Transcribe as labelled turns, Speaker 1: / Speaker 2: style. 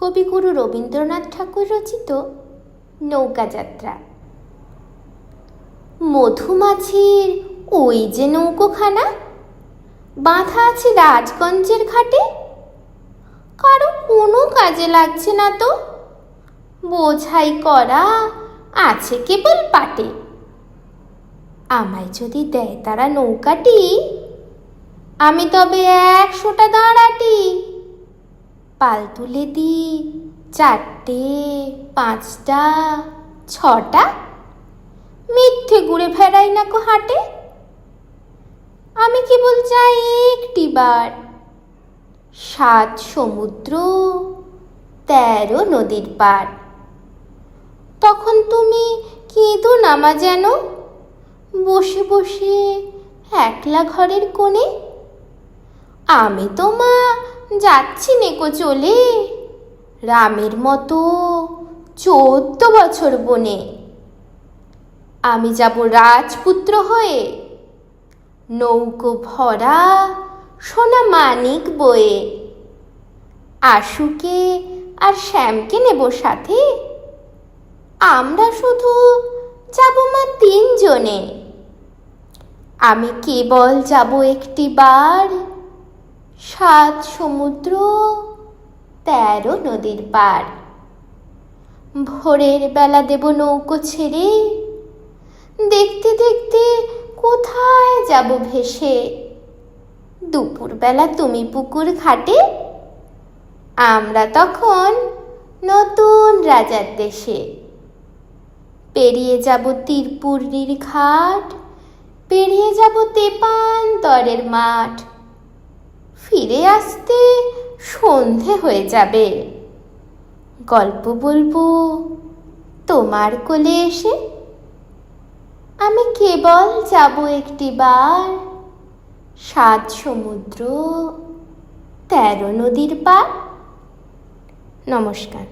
Speaker 1: কবিগুরু রবীন্দ্রনাথ ঠাকুর রচিত নৌকাযাত্রা। মধুমাছির ওই যে নৌকোখানা, বাঁধা আছে রাজগঞ্জের ঘাটে? কারও কোনো কাজে লাগছে না তো? বোঝাই করা আছে কেবল পাটে। আমায় যদি দেয় তারা নৌকাটি, আমি তবে একশোটা দাঁড়াটি। পাল তুলে দি চারটে, পাঁচটা, ছটা। মিথ্যে ঘুরে ফেরাই না কো হাটে। আমি কেবল চাই একটি বার সাত সমুদ্র, তেরো নদীর পার। তখন তুমি কেঁদো নামা যেন? বসে বসে একলা ঘরের কোণে। আমি তো মা যাচ্ছি নেকো চলে। রামের মতো চোদ্দ বছর বনে। আমি যাব রাজপুত্র হয়ে। নৌকো ভরা সোনা মানিক বয়ে। আশুকে আর শ্যামকে নেব সাথে। আমরা শুধু যাব মা তিনজনে। আমি কেবল যাব একটি বার। সাত সমুদ্র, তেরো নদীর পার ভোরের বেলা দেব নৌকো ছেড়ে, দেখতে দেখতে কোথায় যাব ভেসে? দুপুরবেলা তুমি পুকুর ঘাটে, আমরা তখন নতুন রাজার দেশে। পেরিয়ে যাব তীরপুরনির ঘাট পেরিয়ে যাব তেপান্তরের মাঠ। ফিরে আসতে সন্ধে হয়ে যাবে। গল্প বলব, তোমার কোলে এসে আমি কেবল যাব একটি বার সাত সমুদ্র, তেরো নদীর পার নমস্কার।